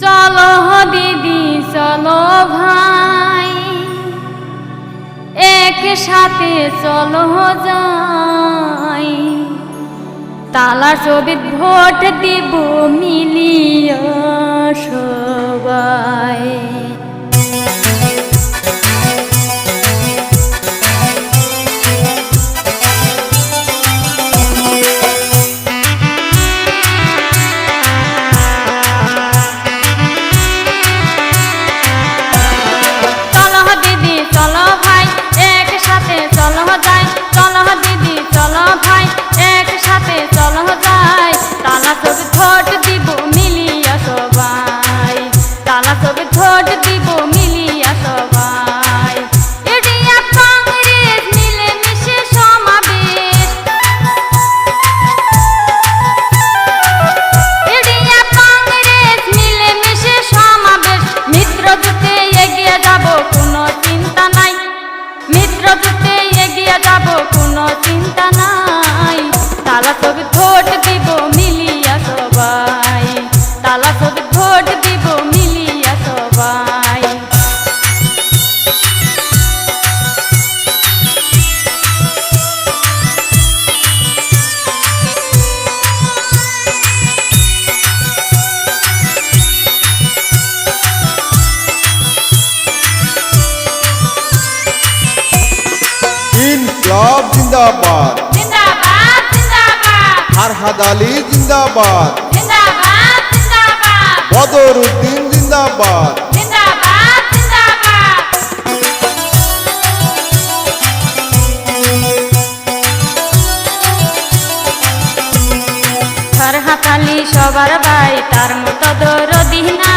চলো দিদি চলো ভাই। একসাথে চলো যাই। তালা ছবির ভোট দিব মিলিয়া সবাই। কোনো চিন্তা নাই। তালা সবে ভোট দিব মিলিয়া সবাই। তালা সবে ভোট দিব মিলিয়া সবাই। Love জিন্দাবাদ। ফারহাদ আলী জিন্দাবাদ। জিন্দাবাদ জিন্দাবাদ। বদরউদ্দিন জিন্দাবাদ। সবার ভাই তার মতো দরদিনা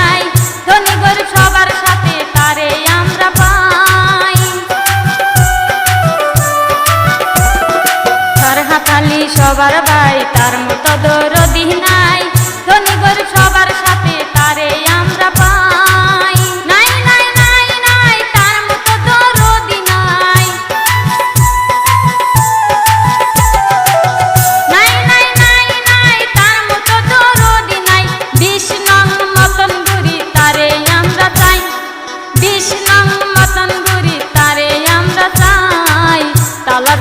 আলী সবার ভাই, তার মতো দরদি নাই। ধনী গরিব সবার সাথে তারে আমরা পাই। নাই নাই নাই নাই, তার মতো দরদি নাই। নাই নাই নাই নাই, তার মতো দরদি নাই। বিশ মতন বুড়ি তারে আমরা চাই। বিশ নং মতন বুড়ি তারে আমরা চাই। তালা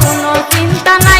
কোনো চিন্তা নাই।